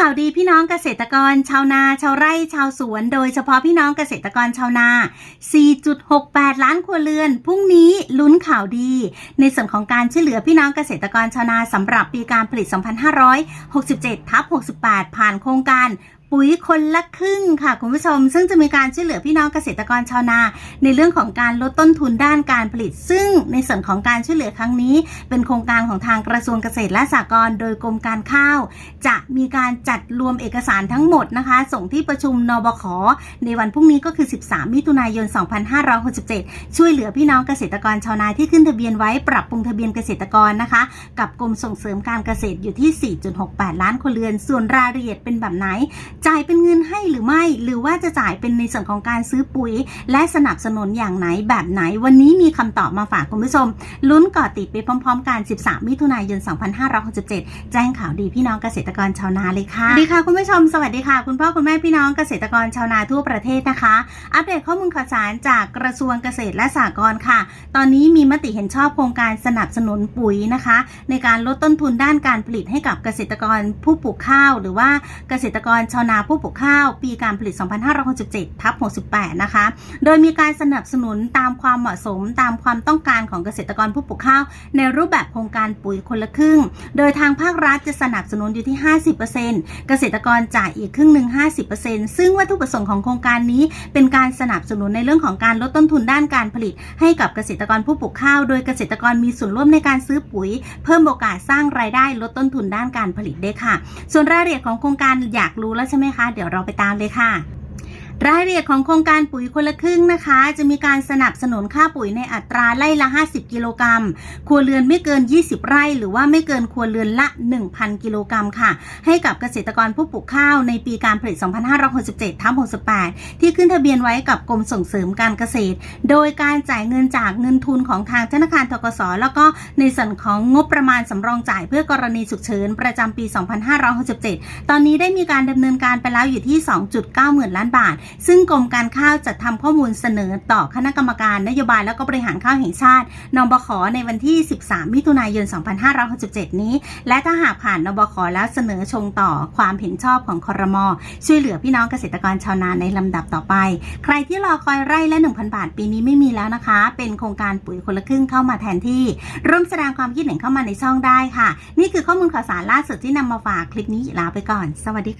ข่าวดีพี่น้องเกษตรกรชาวนาชาวไร่ชาวสวน โดยเฉพาะพี่น้องเกษตรกรชาวนา 4.68 ล้านครัวเรือน พรุ่งนี้ลุ้นข่าวดี ในส่วนของการช่วยเหลือพี่น้องเกษตรกรชาวนาสำหรับปีการผลิต 2567 ทับ 68 ผ่านโครงการปุ๋ยคนละครึ่งค่ะคุณผู้ชม ซึ่งจะมีการช่วยเหลือพี่น้องเกษตรกรชาวนา ในเรื่องของการลดต้นทุนด้านการผลิต ซึ่งในส่วนของการช่วยเหลือครั้งนี้ เป็นโครงการของทางกระทรวงเกษตรและสหกรณ์โดยกรมการข้าว จะมีการจัดรวมเอกสารทั้งหมดนะคะ ส่งที่ประชุมนบขในวันพรุ่งนี้ก็คือ 13 มิถุนายน 2567 ช่วยเหลือพี่น้องเกษตรกรชาวนาที่ขึ้นทะเบียนไว้ปรับปรุงทะเบียนเกษตรกรนะคะ กับกรมส่งเสริมการเกษตรอยู่ที่ 4.68 ล้านครัวเรือน ส่วนรายละเอียดเป็นแบบไหน จ่ายเป็นเงินให้หรือไม่ หรือว่าจะจ่ายเป็นในส่วนของการซื้อปุ๋ย และสนับสนุนอย่างไหนแบบไหน วันนี้มีคำตอบมาฝากคุณผู้ชม ลุ้นเกาะติดไปพร้อม ๆ กัน 13 มิถุนายน 2567 แจ้งข่าวดีพี่น้องเกษตรกรชาวนาเลยค่ะสวัสดีค่ะคุณผู้ชมสวัสดีค่ะ คุณพ่อคุณแม่พี่น้องเกษตรกรชาวนาทั่วประเทศนะคะ อัปเดตข้อมูลข่าวสารจากกระทรวงเกษตรและสหกรณ์ค่ะ ตอนนี้มีมติเห็นชอบโครงการสนับสนุนปุ๋ยนะคะ ในการลดต้นทุนด้านการผลิตให้กับเกษตรกรผู้ปลูกข้าว หรือว่าเกษตรกรชาวนาผู้ปลูกข้าว ปีการผลิต 2567ทับ68 นะคะ โดยมีการสนับสนุนตามความเหมาะสมตามความต้องการของเกษตรกรผู้ปลูกข้าว ในรูปแบบโครงการปุ๋ยคนละครึ่ง โดยทางภาครัฐจะสนับสนุนอยู่ที่ 50%เกษตรกรจ่ายอีกครึ่งหนึ่ง50%ซึ่งวัตถุประสงค์ของโครงการนี้ เป็นการสนับสนุนในเรื่องของการลดต้นทุนด้านการผลิต ให้กับเกษตรกรผู้ปลูกข้าว โดยเกษตรกรมีส่วนร่วมในการซื้อปุ๋ย เพิ่มโอกาสสร้างรายได้ลดต้นทุนด้านการผลิตได้ค่ะ ส่วนรายละเอียดของโครงการอยากรู้แล้วใช่ไหมคะ เดี๋ยวเราไปตามเลยค่ะ รายละเอียดของโครงการปุ๋ยคนละครึ่งนะคะ จะมีการสนับสนุนค่าปุ๋ยในอัตราไร่ละ 50 กิโลกรัมครัวเรือนไม่เกิน 20 ไร่ หรือว่าไม่เกินครัวเรือนละ 1,000 กิโลกรัมค่ะ ให้กับเกษตรกรผู้ปลูกข้าวในปีการผลิต 2567ทับ68 ที่ขึ้นทะเบียนไว้กับกรมส่งเสริมการเกษตร โดยการจ่ายเงินจากเงินทุนของทางธนาคารทกสแล้วก็ในส่วนของงบประมาณสำรองจ่ายเพื่อกรณีฉุกเฉินประจำปี 2567 ตอนนี้ได้มีการดำเนินการไปแล้วอยู่ที่ 2.9 หมื่นล้านบาทซึ่งกรมการข้าวจัดทำข้อมูลเสนอต่อคณะกรรมการนโยบายและก็บริหารข้าวแห่งชาตินบขในวันที่ 13 มิถุนายน 2567 นี้ และถ้าหากผ่านนบขแล้วเสนอชงต่อความเห็นชอบของคอรมอช่วยเหลือพี่น้องเกษตรกรชาวนาในลำดับต่อไป ใครที่รอคอยไร่ละ 1,000 บาท ปีนี้ไม่มีแล้วนะคะ เป็นโครงการปุ๋ยคนละครึ่งเข้ามาแทนที่ ร่วมแสดงความคิดเห็นเข้ามาในช่องได้ค่ะ นี่คือข้อมูลข่าวสารล่าสุดที่นำมาฝากคลิปนี้ลาไปก่อน สวัสดีค่ะ